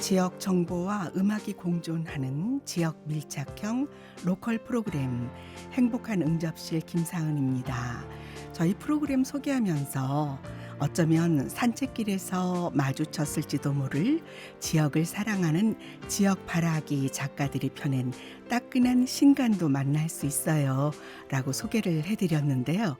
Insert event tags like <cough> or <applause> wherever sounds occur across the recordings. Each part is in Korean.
지역 정보와 음악이 공존하는 지역 밀착형 로컬 프로그램 행복한 응접실 김사은입니다. 저희 프로그램 소개하면서 어쩌면 산책길에서 마주쳤을지도 모를 지역을 사랑하는 지역 바라기 작가들이 펴낸 따끈한 신간도 만날 수 있어요. 라고 소개를 해드렸는데요.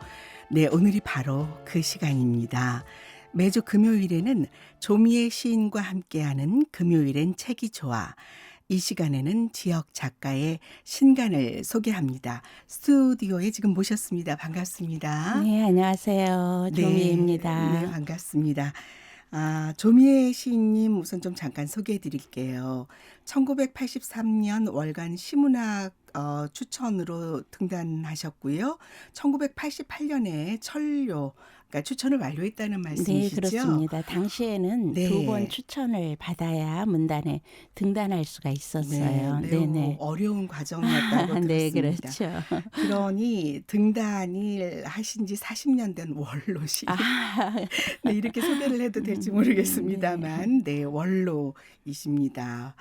네, 오늘이 바로 그 시간입니다. 매주 금요일에는 조미애 시인과 함께하는 금요일엔 책이 좋아. 이 시간에는 지역 작가의 신간을 소개합니다. 스튜디오에 지금 모셨습니다. 반갑습니다. 네, 안녕하세요. 네, 조미입니다. 네, 반갑습니다. 아, 조미애 시인님 우선 좀 잠깐 소개해 드릴게요. 1983년 월간 시문학 어, 추천으로 등단하셨고요. 1988년에 철료, 그러니까 추천을 완료했다는 네, 말씀이시죠? 그렇습니다. 당시에는 네. 두번 추천을 받아야 문단에 등단할 수가 있었어요. 네, 네, 네. 어려운 과정이었다고 <laughs> 네, 들었습니다. 그렇죠. 그러니 등단을 하신 지 40년 된 원로시. 아, <laughs> 네, 이렇게 소개를 해도 될지 음, 모르겠습니다만, 네, 원로이십니다.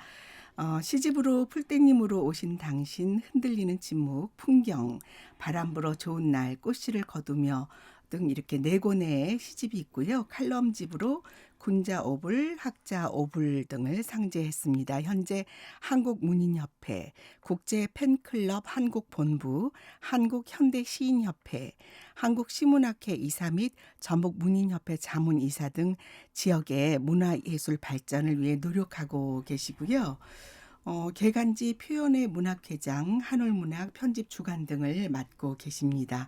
어, 시집으로 풀떼님으로 오신 당신, 흔들리는 침묵, 풍경, 바람 불어 좋은 날, 꽃씨를 거두며 등 이렇게 네 권의 시집이 있고요. 칼럼집으로 군자 오불, 학자 오불 등을 상제했습니다. 현재 한국문인협회, 국제 팬클럽 한국본부, 한국현대시인협회, 한국시문학회 이사 및 전북문인협회 자문이사 등 지역의 문화예술 발전을 위해 노력하고 계시고요. 어, 개간지 표현의 문학회장, 한올문학 편집 주간 등을 맡고 계십니다.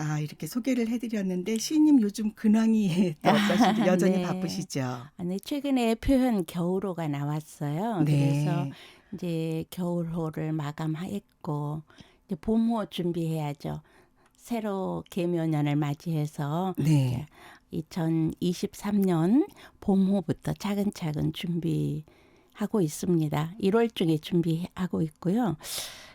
아, 이렇게 소개를 해드렸는데, 시인님 요즘 근황이 <laughs> 또 어떠신지 여전히 네. 바쁘시죠? 아, 네, 최근에 표현 겨울호가 나왔어요. 네. 그래서 이제 겨울호를 마감했고 이제 봄호 준비해야죠. 새로 개묘년을 맞이해서 네. 2023년 봄호부터 차근차근 준비하고 있습니다. 1월 중에 준비하고 있고요.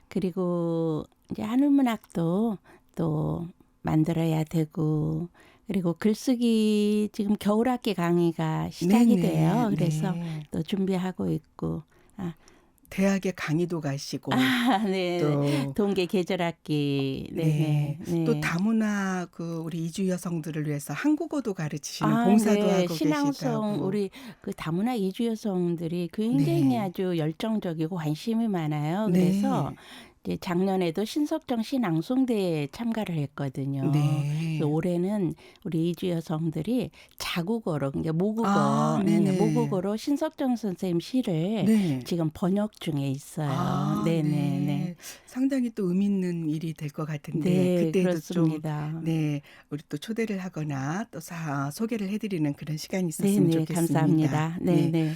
그리고 이제 한울문학도 또 만들어야 되고 그리고 글쓰기 지금 겨울학기 강의가 시작이 네네. 돼요. 그래서 네. 또 준비하고 있고 대학에 강의도 가시고, 아, <laughs> 네. 또 동계 계절학기 네. 네. 또 다문화 그 우리 이주 여성들을 위해서 한국어도 가르치시는 아, 봉사도 네. 하고 신앙송 계시다고. 우리 그 다문화 이주 여성들이 굉장히 네. 아주 열정적이고 관심이 많아요. 그래서 이제 작년에도 신석정 신앙송대에 참가를 했거든요. 네. 올해는 우리 이주 여성들이 자국어로 그러니까 모국어, 아, 네, 네네. 모국어로 신석정 선생님 시를 네. 지금 번역 중에 있어요. 아, 네, 네, 네. 상당히 또 의미 있는 일이 될 것 같은데 네, 그때도 그렇습니다. 좀 네, 우리 또 초대를 하거나 또 사, 소개를 해드리는 그런 시간이 네, 있었으면 네, 좋겠습니다. 감사합니다. 네, 네.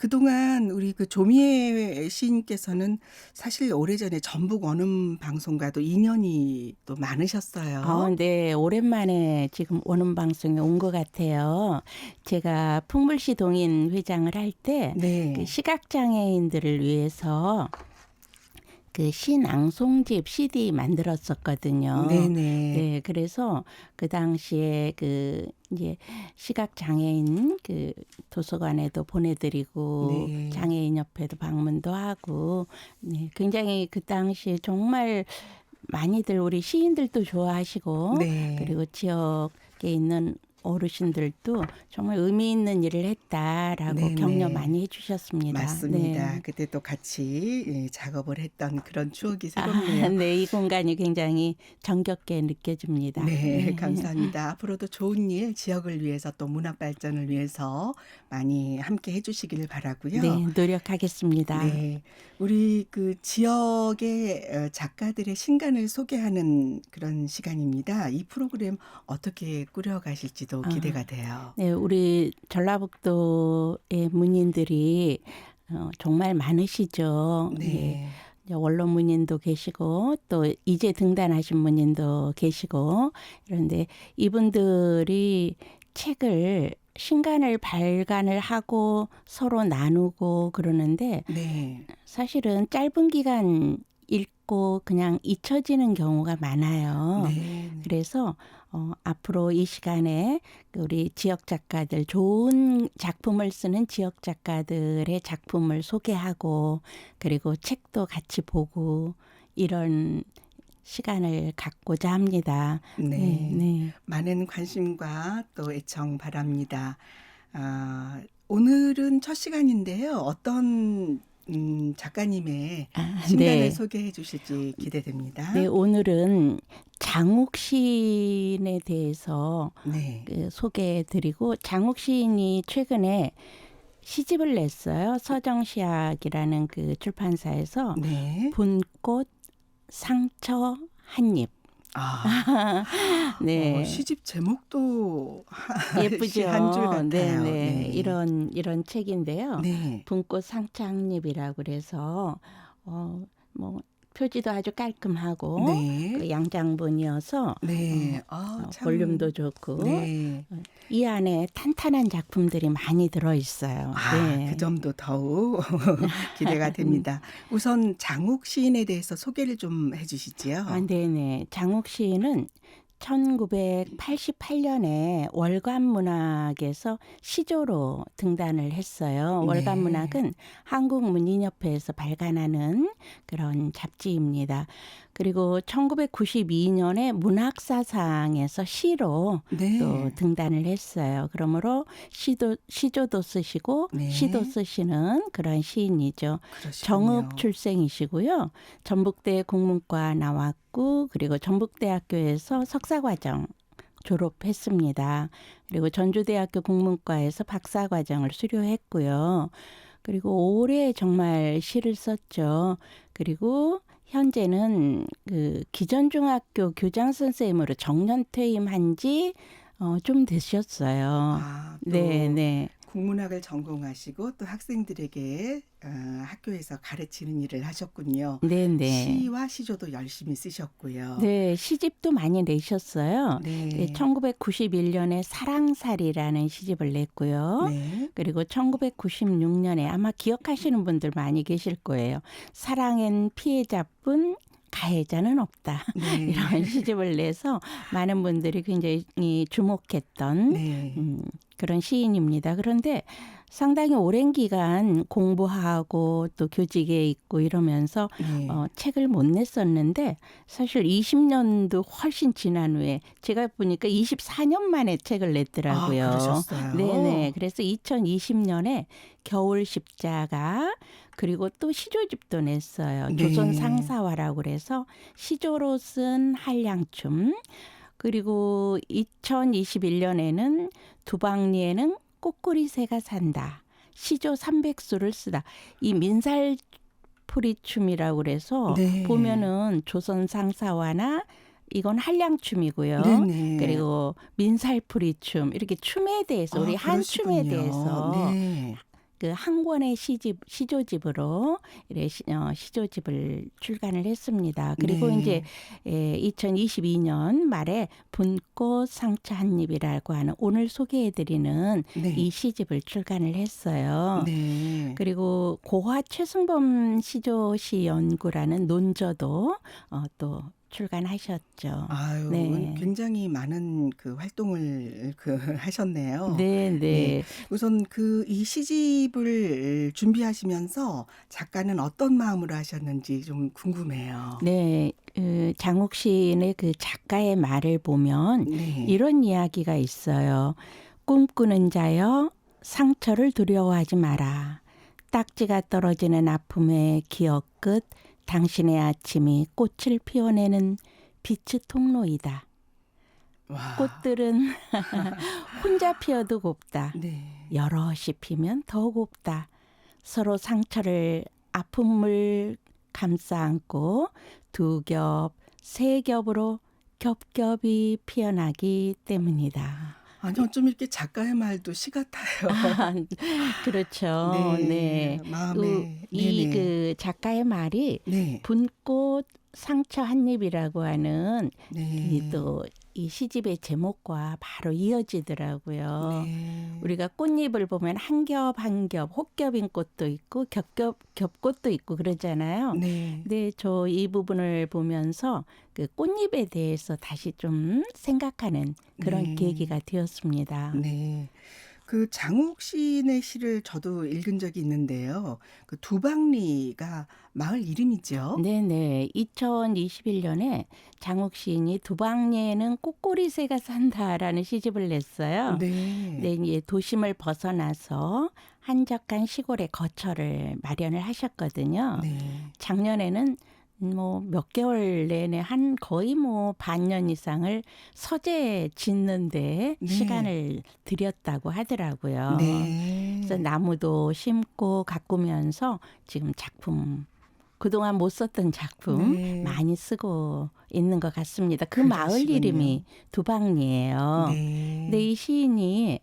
그동안 우리 그 조미애 시인께서는 사실 오래전에 전북 원음 방송과도 인연이 또 많으셨어요. 어, 네, 오랜만에 지금 오는 방송에 온 것 같아요. 제가 풍물시 동인 회장을 할때 네. 그 시각장애인들을 위해서 그 신앙송집 CD 만들었었거든요. 네네. 네, 그래서 그 당시에 그 이제 시각 장애인 그 도서관에도 보내드리고 네. 장애인 협회도 방문도 하고 네, 굉장히 그 당시에 정말 많이들 우리 시인들도 좋아하시고 네. 그리고 지역에 있는 어르신들도 정말 의미 있는 일을 했다라고 네네. 격려 많이 해주셨습니다. 맞습니다. 네. 그때 또 같이 예, 작업을 했던 그런 추억이 아, 새롭네요. 네, 이 공간이 굉장히 정겹게 느껴집니다. 네, 감사합니다. 앞으로도 좋은 일, 지역을 위해서 또 문학 발전을 위해서 많이 함께 해주시기를 바라고요. 네, 노력하겠습니다. 네, 우리 그 지역의 어, 작가들의 신간을 소개하는 그런 시간입니다. 이 프로그램 어떻게 꾸려가실지 도 아. 기대가 돼요. 네, 우리 전라북도의 문인들이 어, 정말 많으시죠. 예, 네, 이제 원로 문인도 계시고 또 이제 등단하신 문인도 계시고 그런데 이분들이 책을 신간을 발간을 하고 서로 나누고 그러는데 네, 사실은 짧은 기간 읽고 그냥 잊혀지는 경우가 많아요. 네, 그래서 어, 앞으로 이 시간에 그 우리 지역 작가들 좋은 작품을 쓰는 지역 작가들의 작품을 소개하고 그리고 책도 같이 보고 이런 시간을 갖고자 합니다. 네. 네. 많은 관심과 또 애청 바랍니다. 아, 오늘은 첫 시간인데요. 어떤 음, 작가님의 아, 신간을 네. 소개해 주실지 기대됩니다. 네, 오늘은 장욱 시인에 대해서 네. 그 소개해 드리고 장욱 시인이 최근에 시집을 냈어요. 서정시학이라는 그 출판사에서 네. 분꽃 상처 한입. 아, <laughs> 네. 어, 시집 제목도 예쁘죠. 한줄 같아요. 네, 네. 네. 이런 이런 책인데요. 네. 분꽃 상처 한입이라고 그래서 어 뭐 표지도 아주 깔끔하고 네. 그 양장본이어서 네. 아, 어, 참. 볼륨도 좋고 네. 이 안에 탄탄한 작품들이 많이 들어 있어요. 아, 네. 그 점도 더욱 <laughs> 기대가 <laughs> 됩니다. 우선 장욱 시인에 대해서 소개를 좀 해주시지요. 아, 네네. 장욱 시인은 1988년에 월간문학에서 시조로 등단을 했어요. 네. 월간문학은 한국문인협회에서 발간하는 그런 잡지입니다. 그리고 1992년에 문학사상에서 시로 네. 또 등단을 했어요. 그러므로 시도 시조도 쓰시고 네. 시도 쓰시는 그런 시인이죠. 그러시군요. 정읍 출생이시고요. 전북대 국문과 나왔고 그리고 전북대학교에서 석사과정 졸업했습니다. 그리고 전주대학교 국문과에서 박사과정을 수료했고요. 그리고 오래 정말 시를 썼죠. 그리고 현재는 그 기전중학교 교장 선생님으로 정년 퇴임한 지 어, 좀 되셨어요. 아, 또 네, 네. 국문학을 전공하시고 또 학생들에게 어, 학교에서 가르치는 일을 하셨군요. 네, 네. 시와 시조도 열심히 쓰셨고요. 네, 시집도 많이 내셨어요. 네. 네, 1991년에 사랑살이라는 시집을 냈고요. 네. 그리고 1996년에 아마 기억하시는 분들 많이 계실 거예요. 사랑엔 피해자뿐 가해자는 없다. 네. <laughs> 이런 시집을 내서 많은 분들이 굉장히 주목했던 네. 음, 그런 시인입니다. 그런데 상당히 오랜 기간 공부하고 또 교직에 있고 이러면서 네. 어, 책을 못 냈었는데 사실 20년도 훨씬 지난 후에 제가 보니까 24년 만에 책을 냈더라고요. 아. 네네. 그래서 2020년에 겨울 십자가 그리고 또 시조집도 냈어요. 네. 조선 상사화라고 그래서 시조로 쓴 한량춤 그리고 2021년에는 두방리에는 꽃꼬리 새가 산다. 시조 300수를 쓰다. 이 민살 풀이춤이라고 그래서 네. 보면은 조선 상사화나 이건 한량춤이고요. 네네. 그리고 민살풀이춤 이렇게 춤에 대해서 우리 아, 한춤에. 대해서 네. 그 한 권의 시집 시조집으로 이래 시, 어, 시조집을 출간을 했습니다. 그리고 네. 이제 예, 2022년 말에 분꽃 상처 한 입이라고 하는 오늘 소개해드리는 네. 이 시집을 출간을 했어요. 네. 그리고 고화 최승범 시조시 연구라는 논저도 어, 또 출간하셨죠. 아유, 네. 굉장히 많은 그 활동을 그 <laughs> 하셨네요. 네, 네. 네. 우선 그 이 시집을 준비하시면서 작가는 어떤 마음으로 하셨는지 좀 궁금해요. 네, 그 장욱 시인의 그 작가의 말을 보면 네. 이런 이야기가 있어요. 꿈꾸는 자여 상처를 두려워하지 마라. 딱지가 떨어지는 아픔의 기억 끝 당신의 아침이 꽃을 피워내는 빛의 통로이다. 와. 꽃들은 <laughs> 혼자 피어도 곱다. 네. 여럿이 피면 더 곱다. 서로 상처를 아픔을 감싸 안고 두 겹, 세 겹으로 겹겹이 피어나기 때문이다. 아니요, 좀 이렇게 작가의 말도 시 같아요. 그렇죠. 네. 마음에. 이. 그 작가의 말이 네. 분꽃 상처 한 입이라고 하는 네. 이또 이 시집의 제목과 바로 이어지더라고요. 네. 우리가 꽃잎을 보면 한 겹 한 겹 혹겹인 꽃도 있고 겹겹 겹꽃도 있고 그러잖아요. 네. 근데 저 이 부분을 보면서 그 꽃잎에 대해서 다시 좀 생각하는 그런 네. 계기가 되었습니다. 네. 그 장욱 시인의 시를 저도 읽은 적이 있는데요. 그 두방리가 마을 이름이죠. 네네. 2021년에 장욱 시인이 두방리에는 꽃꼬리새가 산다라는 시집을 냈어요. 네. 네, 이제 도심을 벗어나서 한적한 시골에 거처를 마련을 하셨거든요. 네. 작년에는 뭐 몇 개월 내내 한 거의 뭐 반년 이상을 서재 짓는데 네. 시간을 들였다고 하더라고요. 네. 그래서 나무도 심고 가꾸면서 지금 작품 그동안 못 썼던 작품 네. 많이 쓰고 있는 것 같습니다. 그 마을 그러시군요. 이름이 두방리예요. 네. 근데 이 시인이 이-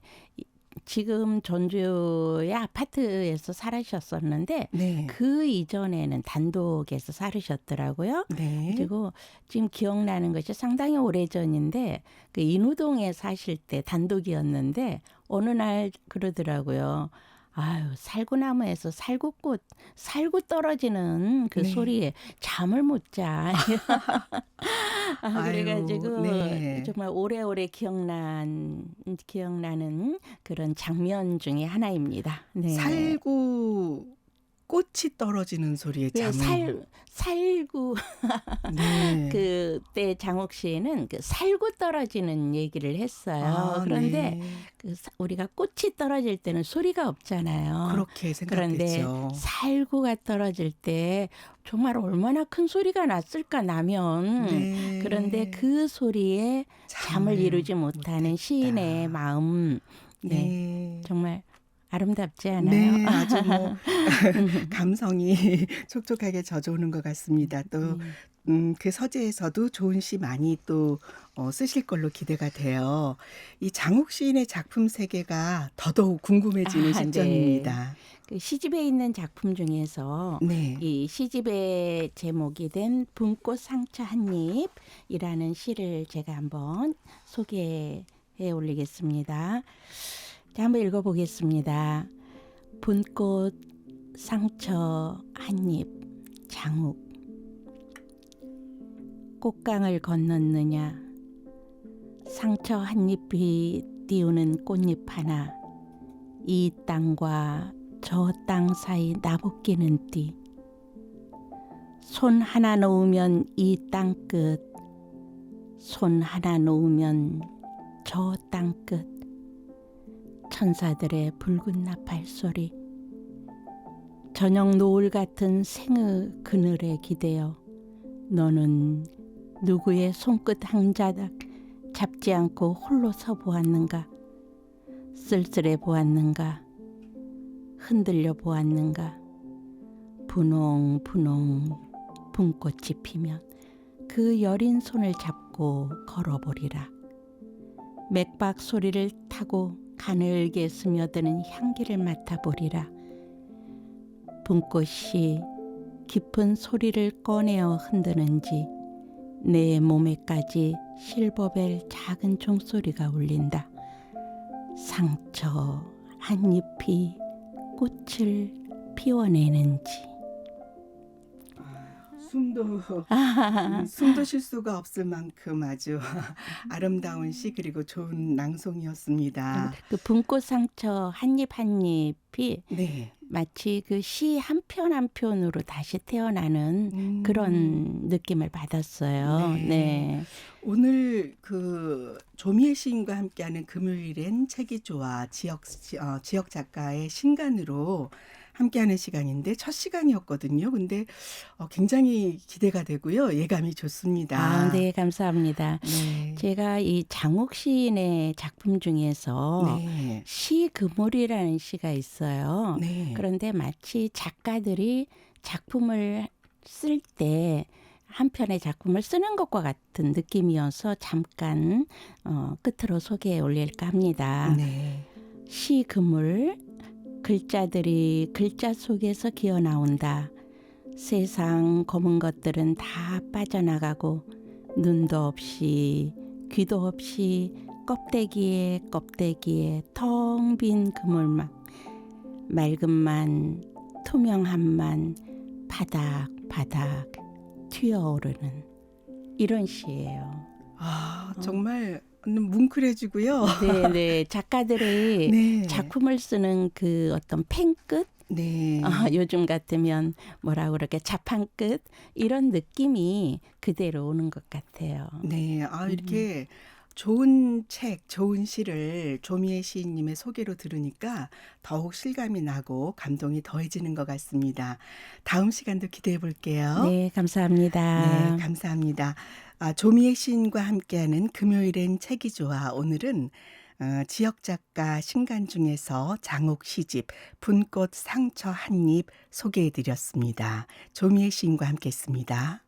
지금 전주의 아파트에서 살으셨었는데 네. 그 이전에는 단독에서 살으셨더라고요. 네. 그리고 지금 기억나는 것이 상당히 오래 전인데 그 인우동에 사실 때 단독이었는데 어느 날 그러더라고요. 아유 살구나무에서 살구꽃 살구 떨어지는 그 네. 소리에 잠을 못 자. 아, 아유, 그래가지고 네. 정말 오래오래 기억난 기억나는 그런 장면 중에 하나입니다. 네. 살구 꽃이 떨어지는 소리에 네, 잠을 살 살구 <laughs> 네. 그때 장욱 씨는 그 살구 떨어지는 얘기를 했어요. 아, 그런데 네. 그 사- 우리가 꽃이 떨어질 때는 소리가 없잖아요. 그렇게 그런데 생각했죠. 살구가 떨어질 때 정말 얼마나 큰 소리가 났을까 나면 네. 그런데 그 소리에 잠을 이루지 못하는 못했다. 시인의 마음 네. 네. 아름답지 않아요? 네, 아주 뭐 <laughs> <laughs> 감성이 <laughs> 촉촉하게 젖어오는 것 같습니다. 또 음. 음, 그 서재에서도 좋은 시 많이 또 어, 쓰실 걸로 기대가 돼요. 이 장욱 시인의 작품 세계가 더더욱 궁금해지는 아, 네. 시점입니다. 그 시집에 있는 작품 중에서 네. 이 시집의 제목이 된 붕꽃 상처 한 입이라는 시를 제가 한번 소개해 올리겠습니다. 자, 한번 읽어보겠습니다. 붕꽃 상처 한입 장욱 꽃강을 건넜느냐 상처 한입이 띄우는 꽃잎 하나 이 땅과 저 땅 사이 나복기는 띠. 손 하나 놓으면 이 땅 끝, 손 하나 놓으면 저 땅 끝. 천사들의 붉은 나팔 소리. 저녁 노을 같은 생의 그늘에 기대어 너는 누구의 손끝 한 자락 잡지 않고 홀로 서 보았는가? 쓸쓸해 보았는가? 흔들려 보았는가? 분홍분홍 붕꽃이 피면 그 여린 손을 잡고 걸어보리라. 맥박 소리를 타고 가늘게 스며드는 향기를 맡아보리라. 붕꽃이 깊은 소리를 꺼내어 흔드는지 내 몸에까지 실버벨 작은 종소리가 울린다. 상처 한 잎이 꽃을 피워내는지. 숨도 음, <laughs> 숨도 쉴 수가 없을 만큼 아주 <laughs> 아름다운 시 그리고 좋은 낭송이었습니다. 그 붕꽃 상처 한입 한입이 네. 마치 그 시 한 편 한 편으로 다시 태어나는 음, 그런 느낌을 받았어요. 네. 네. 오늘 그 조미애 시인과 함께하는 금요일엔 책이 좋아 지역 시- 어, 지역 작가의 신간으로 함께하는 시간인데 첫 시간이었거든요. 근데 어, 굉장히 기대가 되고요. 예감이 좋습니다. 아, 네, 감사합니다. 네. 제가 이 장욱 시인의 작품 중에서 네. 시 그물이라는 시가 있어요. 네. 그런데 마치 작가들이 작품을 쓸 때 한 편의 작품을 쓰는 것과 같은 느낌이어서 잠깐 어, 끝으로 소개해 올릴까 합니다. 네. 시 그물 글자들이 글자 속에서 기어 나온다. 세상 검은 것들은 다 빠져나가고 눈도 없이 귀도 없이 껍데기에 껍데기에 텅 빈 그물망 맑음만 투명함만 바닥 바닥 튀어오르는 이런 시예요. 아, 어. 정말 뭉클해지고요. 네, 네. <laughs> 작가들의 네. 작품을 쓰는 그 어떤 펜끝 네. 아, 요즘 같으면 뭐라 그러게 자판 끝 이런 느낌이 그대로 오는 것 같아요. 네. 아, 음. 이렇게 좋은 책, 좋은 시를 조미애 시인님의 소개로 들으니까 더욱 실감이 나고 감동이 더해지는 것 같습니다. 다음 시간도 기대해 볼게요. 네, 감사합니다. 네, 감사합니다. 아, 조미애 시인과 함께하는 금요일엔 책이 좋아. 오늘은 어, 지역 작가 신간 중에서 장옥 시집 분꽃 상처 한 입 소개해 드렸습니다. 조미애 시인과 함께했습니다.